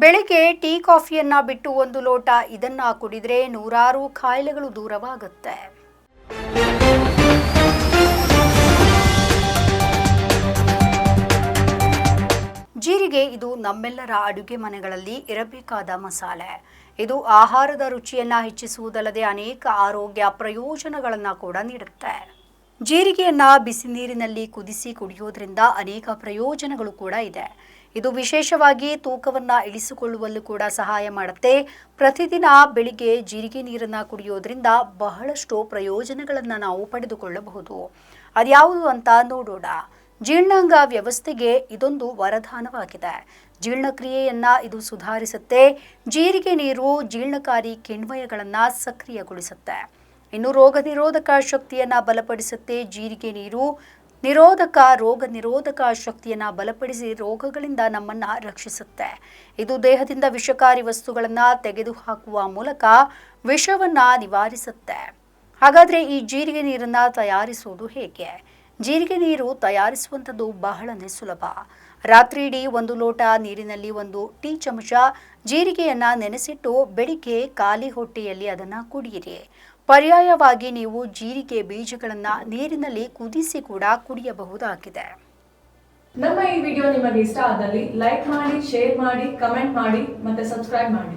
ಬೆಳಿಗ್ಗೆ ಟೀ ಕಾಫಿಯನ್ನ ಬಿಟ್ಟು ಒಂದು ಲೋಟ ಇದನ್ನ ಕುಡಿದ್ರೆ ನೂರಾರು ಕಾಯಿಲೆಗಳು ದೂರವಾಗುತ್ತೆ. ಜೀರಿಗೆ ಇದು ನಮ್ಮೆಲ್ಲರ ಅಡುಗೆ ಮನೆಗಳಲ್ಲಿ ಇರಬೇಕಾದ ಮಸಾಲೆ. ಇದು ಆಹಾರದ ರುಚಿಯನ್ನ ಹೆಚ್ಚಿಸುವುದಲ್ಲದೆ ಅನೇಕ ಆರೋಗ್ಯ ಪ್ರಯೋಜನಗಳನ್ನು ಕೂಡ ನೀಡುತ್ತೆ. ಜೀರಿಗೆಯನ್ನ ಬಿಸಿ ನೀರಿನಲ್ಲಿ ಕುದಿಸಿ ಕುಡಿಯೋದ್ರಿಂದ ಅನೇಕ ಪ್ರಯೋಜನಗಳು ಕೂಡ ಇದೆ. ಇದು ವಿಶೇಷವಾಗಿ ತೂಕವನ್ನ ಇಳಿಸಿಕೊಳ್ಳುವಲ್ಲೂ ಕೂಡ ಸಹಾಯ ಮಾಡುತ್ತೆ. ಪ್ರತಿದಿನ ಬೆಳಿಗ್ಗೆ ಜೀರಿಗೆ ನೀರನ್ನ ಕುಡಿಯೋದ್ರಿಂದ ಬಹಳಷ್ಟು ಪ್ರಯೋಜನಗಳನ್ನ ನಾವು ಪಡೆದುಕೊಳ್ಳಬಹುದು. ಅದ್ಯಾವುದು ಅಂತ ನೋಡೋಣ. ಜೀರ್ಣಾಂಗ ವ್ಯವಸ್ಥೆಗೆ ಇದೊಂದು ವರದಾನವಾಗಿದೆ. ಜೀರ್ಣಕ್ರಿಯೆಯನ್ನ ಇದು ಸುಧಾರಿಸುತ್ತೆ. ಜೀರಿಗೆ ನೀರು ಜೀರ್ಣಕಾರಿ ಕಿಣ್ವಯಗಳನ್ನ ಸಕ್ರಿಯಗೊಳಿಸುತ್ತೆ. ಇನ್ನು ರೋಗ ನಿರೋಧಕ ಶಕ್ತಿಯನ್ನ ಬಲಪಡಿಸುತ್ತೆ ಜೀರಿಗೆ ನೀರು. ನಿರೋಧಕ, ರೋಗ ನಿರೋಧಕ ಶಕ್ತಿಯನ್ನ ಬಲಪಡಿಸಿ ರೋಗಗಳಿಂದ ನಮ್ಮನ್ನ ರಕ್ಷಿಸುತ್ತೆ. ಇದು ದೇಹದಿಂದ ವಿಷಕಾರಿ ವಸ್ತುಗಳನ್ನ ತೆಗೆದುಹಾಕುವ ಮೂಲಕ ವಿಷವನ್ನ ನಿವಾರಿಸುತ್ತೆ. ಹಾಗಾದ್ರೆ ಈ ಜೀರಿಗೆ ನೀರನ್ನ ತಯಾರಿಸುವುದು ಹೇಗೆ? ಜೀರಿಗೆ ನೀರು ತಯಾರಿಸುವಂಥದ್ದು ಬಹಳನೇ ಸುಲಭ. ರಾತ್ರಿ ಇಡೀ ಒಂದು ಲೋಟ ನೀರಿನಲ್ಲಿ ಒಂದು ಟೀ ಚಮಚ ಜೀರಿಗೆಯನ್ನ ನೆನೆಸಿಟ್ಟು ಬೆಳಿಗ್ಗೆ ಖಾಲಿ ಹೊಟ್ಟೆಯಲ್ಲಿ ಅದನ್ನ ಕುಡಿಯಿರಿ. ಪರ್ಯಾಯವಾಗಿ ನೀವು ಜೀರಿಗೆ ಬೀಜಗಳನ್ನ ನೀರಿನಲ್ಲಿ ಕುದಿಸಿ ಕೂಡ ಕುಡಿಯಬಹುದಾಗಿದೆ. ನಮ್ಮ ಈ ವಿಡಿಯೋ ನಿಮಗೆ ಇಷ್ಟ ಆದಲ್ಲಿ ಲೈಕ್ ಮಾಡಿ, ಶೇರ್ ಮಾಡಿ, ಕಮೆಂಟ್ ಮಾಡಿ ಮತ್ತೆ ಸಬ್ಸ್ಕ್ರೈಬ್ ಮಾಡಿ.